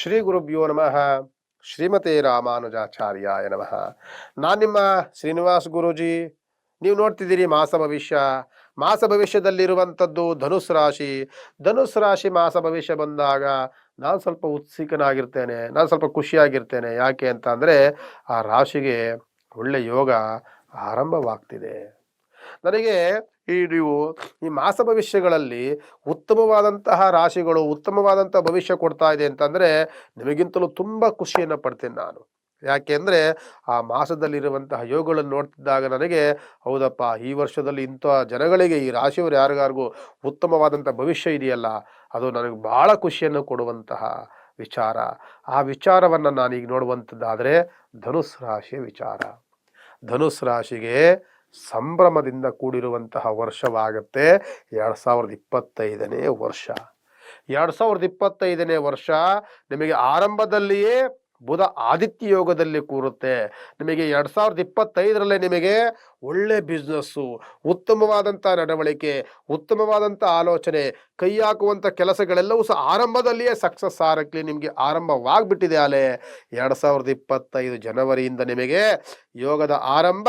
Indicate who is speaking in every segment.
Speaker 1: ಶ್ರೀ ಗುರುಭ್ಯೋ ನಮಃ. ಶ್ರೀಮತಿ ರಾಮಾನುಜಾಚಾರ್ಯಾಯ ನಮಃ. ನಾನು ನಿಮ್ಮ ಶ್ರೀನಿವಾಸ್ ಗುರೂಜಿ. ನೀವು ನೋಡ್ತಿದ್ದೀರಿ ಮಾಸ ಭವಿಷ್ಯ. ಮಾಸ ಭವಿಷ್ಯದಲ್ಲಿರುವಂಥದ್ದು ಧನುಸ್ ರಾಶಿ. ಧನುಸ್ ರಾಶಿ ಮಾಸ ಭವಿಷ್ಯ ಬಂದಾಗ ನಾನು ಸ್ವಲ್ಪ ಉತ್ಸುಕನಾಗಿರ್ತೇನೆ, ನಾನು ಸ್ವಲ್ಪ ಖುಷಿಯಾಗಿರ್ತೇನೆ. ಯಾಕೆ ಅಂತ ಆ ರಾಶಿಗೆ ಒಳ್ಳೆ ಯೋಗ ಆರಂಭವಾಗ್ತಿದೆ. ನನಗೆ ಈ ನೀವು ಈ ಮಾಸ ಭವಿಷ್ಯಗಳಲ್ಲಿ ಉತ್ತಮವಾದಂತಹ ರಾಶಿಗಳು ಉತ್ತಮವಾದಂತಹ ಭವಿಷ್ಯ ಕೊಡ್ತಾ ಇದೆ ಅಂತಂದರೆ ನಿಮಗಿಂತಲೂ ತುಂಬ ಖುಷಿಯನ್ನು ಪಡ್ತೀನಿ ನಾನು. ಯಾಕೆಂದರೆ ಆ ಮಾಸದಲ್ಲಿರುವಂತಹ ಯೋಗಗಳನ್ನು ನೋಡ್ತಿದ್ದಾಗ ನನಗೆ, ಹೌದಪ್ಪ, ಈ ವರ್ಷದಲ್ಲಿ ಇಂಥ ಜನಗಳಿಗೆ, ಈ ರಾಶಿಯವರು ಯಾರಿಗಾರಿಗೂ ಉತ್ತಮವಾದಂಥ ಭವಿಷ್ಯ ಇದೆಯಲ್ಲ, ಅದು ನನಗೆ ಭಾಳ ಖುಷಿಯನ್ನು ಕೊಡುವಂತಹ ವಿಚಾರ. ಆ ವಿಚಾರವನ್ನು ನಾನೀಗ ನೋಡುವಂಥದ್ದಾದರೆ ಧನುಸ್ ರಾಶಿಯ ವಿಚಾರ. ಧನುಸ್ ರಾಶಿಗೆ ಸಂಭ್ರಮದಿಂದ ಕೂಡಿರುವಂತಹ ವರ್ಷವಾಗುತ್ತೆ. ಎರಡು ಸಾವಿರದ ಇಪ್ಪತ್ತೈದನೇ ವರ್ಷ. ಎರಡು ಸಾವಿರದ ಇಪ್ಪತ್ತೈದನೇ ವರ್ಷ ನಿಮಗೆ ಆರಂಭದಲ್ಲಿಯೇ ಬುಧ ಆದಿತ್ಯ ಯೋಗದಲ್ಲಿ ಕೂರುತ್ತೆ. ನಿಮಗೆ ಎರಡು ಸಾವಿರದ ಇಪ್ಪತ್ತೈದರಲ್ಲೇ ನಿಮಗೆ ಒಳ್ಳೆ ಬಿಸ್ನೆಸ್ಸು ಉತ್ತಮವಾದಂಥ ನಡವಳಿಕೆ ಉತ್ತಮವಾದಂಥ ಆಲೋಚನೆ, ಕೈ ಹಾಕುವಂಥ ಕೆಲಸಗಳೆಲ್ಲವೂ ಸಹ ಆರಂಭದಲ್ಲಿಯೇ ಸಕ್ಸಸ್ ಆರಕ್ಕೆ ನಿಮಗೆ ಆರಂಭವಾಗ್ಬಿಟ್ಟಿದೆ ಅಲೆ. ಎರಡು ಸಾವಿರದ ಇಪ್ಪತ್ತೈದು ಜನವರಿಯಿಂದ ನಿಮಗೆ ಯೋಗದ ಆರಂಭ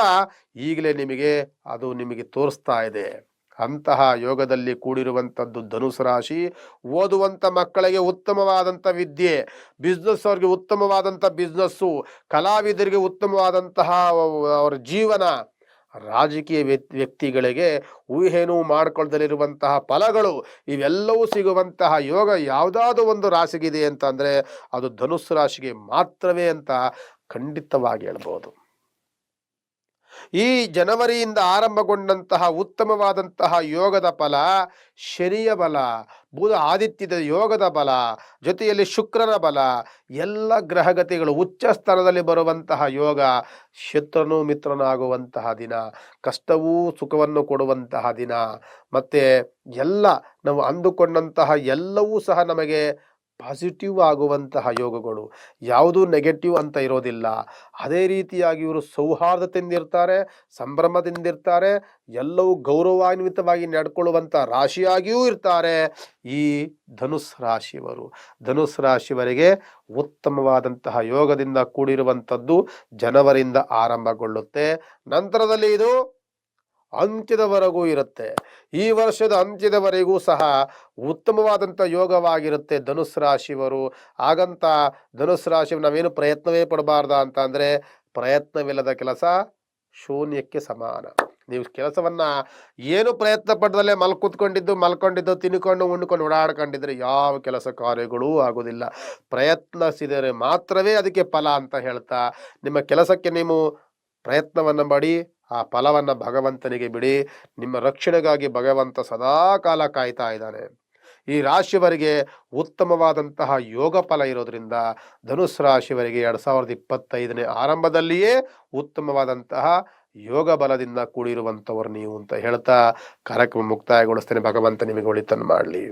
Speaker 1: ಈಗಲೇ ನಿಮಗೆ ಅದು ನಿಮಗೆ ತೋರಿಸ್ತಾ ಇದೆ. ಅಂತಹ ಯೋಗದಲ್ಲಿ ಕೂಡಿರುವಂಥದ್ದು ಧನುಸು ರಾಶಿ. ಓದುವಂಥ ಮಕ್ಕಳಿಗೆ ಉತ್ತಮವಾದಂಥ ವಿದ್ಯೆ ಬಿಸ್ನೆಸ್ ಅವ್ರಿಗೆ ಉತ್ತಮವಾದಂಥ ಬಿಸ್ನೆಸ್ಸು ಕಲಾವಿದರಿಗೆ ಉತ್ತಮವಾದಂತಹ ಅವರ ಜೀವನ. ರಾಜಕೀಯ ವ್ಯಕ್ತಿ ವ್ಯಕ್ತಿಗಳಿಗೆ ಊಹೆನೂ ಮಾಡ್ಕೊಳ್ದಲ್ಲಿರುವಂತಹ ಫಲಗಳು ಇವೆಲ್ಲವೂ ಸಿಗುವಂತಹ ಯೋಗ ಯಾವುದಾದ್ರೂ ಒಂದು ರಾಶಿಗಿದೆ ಅಂತ ಅಂದರೆ ಅದು ಧನುಸ್ಸು ರಾಶಿಗೆ ಮಾತ್ರವೇ ಅಂತ ಖಂಡಿತವಾಗಿ ಹೇಳ್ಬೋದು. ಈ ಜನವರಿಯಿಂದ ಆರಂಭಗೊಂಡಂತಹ ಉತ್ತಮವಾದಂತಹ ಯೋಗದ ಫಲ ಶನಿಯ ಬಲ, ಬುಧ ಆದಿತ್ಯದ ಯೋಗದ ಬಲ, ಜೊತೆಯಲ್ಲಿ ಶುಕ್ರನ ಬಲ, ಎಲ್ಲ ಗ್ರಹಗತಿಗಳು ಉಚ್ಚ ಸ್ಥಾನದಲ್ಲಿ ಬರುವಂತಹ ಯೋಗ ಶತ್ರುನು ಮಿತ್ರನಾಗುವಂತಹ ದಿನ, ಕಷ್ಟವೂ ಸುಖವನ್ನು ಕೊಡುವಂತಹ ದಿನ. ಮತ್ತೆ ಎಲ್ಲ ನಾವು ಅಂದುಕೊಂಡಂತಹ ಎಲ್ಲವೂ ಸಹ ನಮಗೆ ಪಾಸಿಟಿವ್ ಆಗುವಂತಹ ಯೋಗಗಳು ಯಾವುದೂ ನೆಗೆಟಿವ್ ಅಂತ ಇರೋದಿಲ್ಲ. ಅದೇ ರೀತಿಯಾಗಿ ಇವರು ಸೌಹಾರ್ದತೆಯಿಂದಿರ್ತಾರೆ ಸಂಭ್ರಮದಿಂದಿರ್ತಾರೆ ಎಲ್ಲವೂ ಗೌರವಾನ್ವಿತವಾಗಿ ನಡ್ಕೊಳ್ಳುವಂಥ ರಾಶಿಯಾಗಿಯೂ ಇರ್ತಾರೆ ಈ ಧನುಸ್ ರಾಶಿಯವರು. ಧನುಸ್ ರಾಶಿಯವರಿಗೆ ಉತ್ತಮವಾದಂತಹ ಯೋಗದಿಂದ ಕೂಡಿರುವಂಥದ್ದು ಜನವರಿಂದ ಆರಂಭಗೊಳ್ಳುತ್ತೆ. ನಂತರದಲ್ಲಿ ಇದು ಅಂತ್ಯದವರೆಗೂ ಇರುತ್ತೆ. ಈ ವರ್ಷದ ಅಂತ್ಯದವರೆಗೂ ಸಹ ಉತ್ತಮವಾದಂಥ ಯೋಗವಾಗಿರುತ್ತೆ ಧನುಸ್ ರಾಶಿಯವರು. ಹಾಗಂತ ಧನುಸ್ ರಾಶಿ ನಾವೇನು ಪ್ರಯತ್ನವೇ ಪಡಬಾರ್ದ ಅಂತ ಅಂದರೆ ಪ್ರಯತ್ನವಿಲ್ಲದ ಕೆಲಸ ಶೂನ್ಯಕ್ಕೆ ಸಮಾನ. ನೀವು ಕೆಲಸವನ್ನ ಏನು ಪ್ರಯತ್ನ ಪಡ್ದಲ್ಲೇ ಮಲ್ ಕೂತ್ಕೊಂಡಿದ್ದು ಮಲ್ಕೊಂಡಿದ್ದು, ತಿನ್ಕೊಂಡು ಉಂಡ್ಕೊಂಡು ಓಡಾಡ್ಕೊಂಡಿದ್ರೆ ಯಾವ ಕೆಲಸ ಕಾರ್ಯಗಳೂ ಆಗೋದಿಲ್ಲ. ಪ್ರಯತ್ನಿಸಿದರೆ ಮಾತ್ರವೇ ಅದಕ್ಕೆ ಫಲ ಅಂತ ಹೇಳ್ತಾ ನಿಮ್ಮ ಕೆಲಸಕ್ಕೆ ನೀವು ಪ್ರಯತ್ನವನ್ನು ಮಾಡಿ ಆ ಫಲವನ್ನು ಭಗವಂತನಿಗೆ ಬಿಡಿ. ನಿಮ್ಮ ರಕ್ಷಣೆಗಾಗಿ ಭಗವಂತ ಸದಾ ಕಾಲ ಕಾಯ್ತಾ ಇದ್ದಾನೆ. ಈ ರಾಶಿಯವರಿಗೆ ಉತ್ತಮವಾದಂತಹ ಯೋಗ ಫಲ ಇರೋದ್ರಿಂದ ಧನುಸ್ ರಾಶಿಯವರಿಗೆ ಎರಡು ಸಾವಿರದ ಇಪ್ಪತ್ತೈದನೇ ಆರಂಭದಲ್ಲಿಯೇ ಉತ್ತಮವಾದಂತಹ ಯೋಗ ಬಲದಿಂದ ಕೂಡಿರುವಂಥವ್ರು ನೀವು ಅಂತ ಹೇಳ್ತಾ ಕಾರ್ಯಕ್ರಮ ಮುಕ್ತಾಯಗೊಳಿಸ್ತೇನೆ. ಭಗವಂತ ನಿಮಗೆ ಒಳಿತನ್ನು ಮಾಡಲಿ.